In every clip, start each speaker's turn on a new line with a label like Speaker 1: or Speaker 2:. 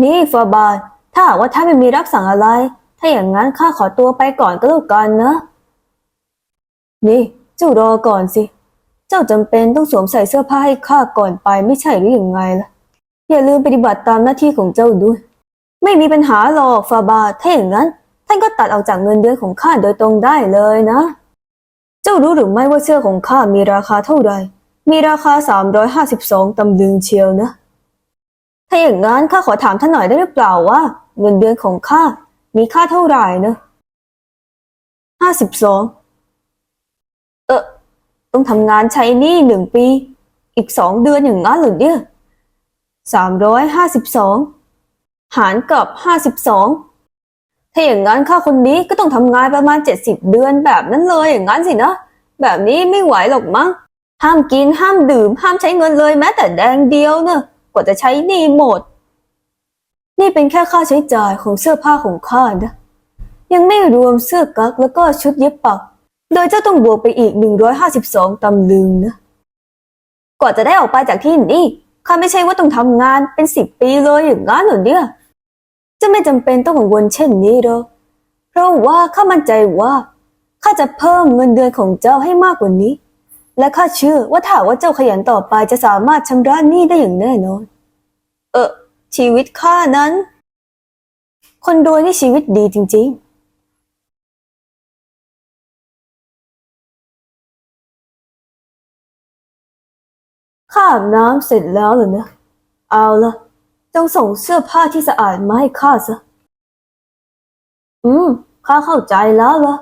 Speaker 1: นี่ฟาบาทถ้าหากว่าท่านไม่มีรับสั่งอะไร ถ้าอย่างนั้นข้าขอตัวไปก่อนก็แล้วกันนะ นี่ เจ้ารอก่อนสิ เจ้าจำเป็นต้องสวมใส่เสื้อผ้าให้ข้าก่อนไปไม่ใช่หรือยังไงล่ะ อย่าลืมปฏิบัติตามหน้าที่ของเจ้าด้วย ไม่มีปัญหาหรอกฟาบาทถ้าอย่างนั้น ท่านก็ตัดออกจากเงินเดือนของข้าโดยตรงได้เลยนะ เจ้ารู้หรือไม่ว่าเสื้อของข้ามีราคาเท่าไหร่ มีราคา352ตำลึงเชียวนะ ถ้าอย่างนั้นข้าขอถามท่านหน่อยได้หรือเปล่าว่าเงินเดือนของข้ามีค่าเท่าไหร่นะห้าสิบสองเออต้องทำงานใช้หนี้หนึ่งปี อีกสองเดือนอย่างนั้นเหรือเนี่ยสามร้อยห้าสิบสองหารกับห้าสิบสองถ้าอย่างนั้นข้าคนนี้ก็ต้องทำงานประมาณเจ็ดสิบเดือนแบบนั้นเลยอย่างนั้นสินะ แบบนี้ไม่ไหวหรอกมั้งห้ามกินห้ามดื่ม ห้ามใช้เงินเลยแม้แต่แดงเดียวเนอะ กว่าจะใช้นี้หมด นี่เป็นแค่ค่าใช้จ่ายของเสื้อผ้าของข้านะ ยังไม่รวมเสื้อกั๊กแล้วก็ชุดเย็บปัก โดยเจ้าต้องบวกไปอีก 152ตำลึงนะ กว่าจะได้ออกไปจากที่นี่ข้าไม่ใช่ว่าต้องทำงานเป็นสิบปีเลยอย่างนั้นหรอเนี่ยจะไม่จำเป็นต้องกังวลเช่นนี้หรอกเพราะว่าข้ามั่นใจว่าข้าจะเพิ่มเงินเดือนของเจ้าให้มากกว่านี้ และข้าเชื่อว่าถ้าว่าเจ้าขยันต่อไปจะสามารถชำระหนี้ได้อย่างแน่นอน เออ ชีวิตข้านั้น คนรวยนี่ชีวิตดีจริง ๆข้าอาบน้ำเสร็จแล้วเหรอนะ เอาละจงส่งเสื้อผ้าที่สะอาดมาให้ข้าซะ อืม ข้าเข้าใจแล้วละ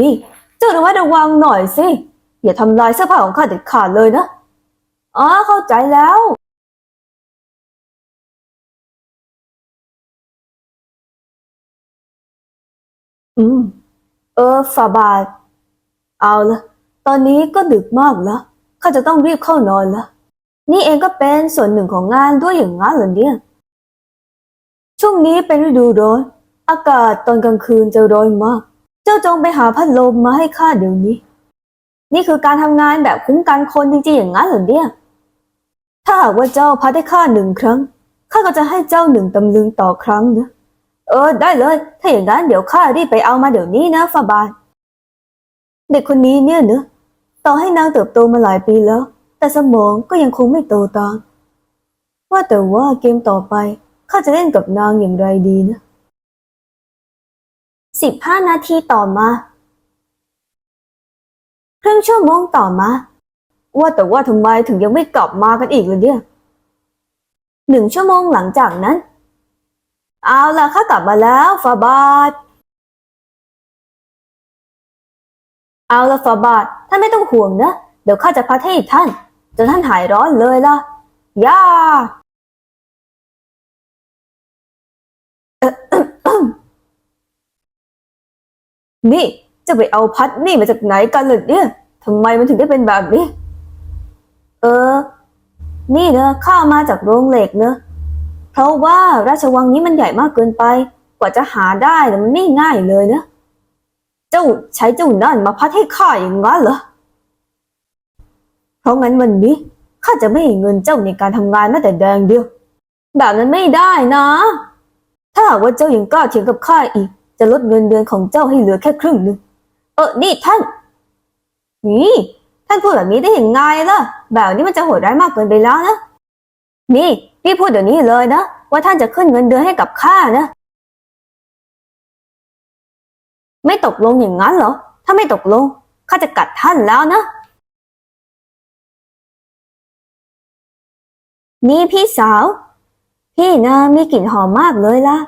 Speaker 1: นี่ เจ้าระมัดระวังหน่อยสิ อย่าทำลายเสื้อผ้าของข้าเด็ดขาดเลยนะ อ๋อ เข้าใจแล้ว อืม เออฝาบาท เอาละตอนนี้ก็ดึกมากแล้วข้าจะต้องรีบเข้านอนละนี่เองก็เป็นส่วนหนึ่งของงานด้วยอย่างนั้นเหรอเนี่ย ช่วงนี้เป็นฤดูร้อน อากาศตอนกลางคืนจะร้อนมาก เจ้าจงไปหาพัดลมมาให้ข้าเดี๋ยวนี้ นี่คือการทำงานแบบคุ้มกันคนจริงๆอย่างนั้นเหรอเนี่ย ถ้าหากว่าเจ้าพัดให้ข้าหนึ่งครั้ง ข้าก็จะให้เจ้าหนึ่งตำลึงต่อครั้งนะ เออ ได้เลย ถ้าอย่างนั้นเดี๋ยวข้ารีบไปเอามาเดี๋ยวนี้นะฟาบาน เด็กคนนี้เนี่ยเนอะต่อให้นางเติบโตมาหลายปีแล้ว แต่สมองก็ยังคงไม่โตตาม ว่าแต่ว่าเกมต่อไปข้าจะเล่นกับนางอย่างไรดีนะสิบห้านาทีต่อมา งชั่วโมงต่อมา ว่าแต่ว่าทำไมถึงยังไม่กลับมากันอีกเลยเนี่ยหนึ่งชั่วโมงหลังจากนั้น เอาล่ะข้ากลับมาแล้วฟาบาทเอาล่ะฟาบาทท่านไม่ต้องห่วงนะ เดี๋ยวข้าจะพัดให้ท่านจนท่านหายร้อนเลยล่ะย่านี่จะไปเอาพัดนี่มาจากไหนกันเลยเนี่ย ทำไมมันถึงได้เป็นแบบนี้ เออ นี่เนอะข้ามาจากโรงเหล็กเนอะเพราะว่าราชวังนี้มันใหญ่มากเกินไป กว่าจะหาได้แต่มันไม่ง่ายเลยเนอะเจ้าใช้เจ้านั่นมาพัดให้ข้าอย่างนั้นเหรอ เพราะงั้นวันนี้ข้าจะไม่ให้เงินเจ้าในการทำงานแม้แต่แดงเดียว แบบนั้นไม่ได้นะ ถ้าหากว่าเจ้ายังกล้าเถียงกับข้าอีก จะลดเงินเดือนของเจ้าให้เหลือแค่ครึ่งหนึ่งเออนี่ท่าน นี่ท่านพูดแบบนี้ได้ยังไงล่ะ แบบนี้มันจะโหดร้ายมากเกินไปแล้วนะ นี่พี่พูดเดี๋ยวนี้เลยนะ ว่าท่านจะขึ้นเงินเดือนให้กับข้านะ ไม่ตกลงอย่างนั้นเหรอ ถ้าไม่ตกลงข้าจะกัดท่านแล้วนะ นี่พี่สาว พี่นะมีกลิ่นหอมมากเลยล่ะ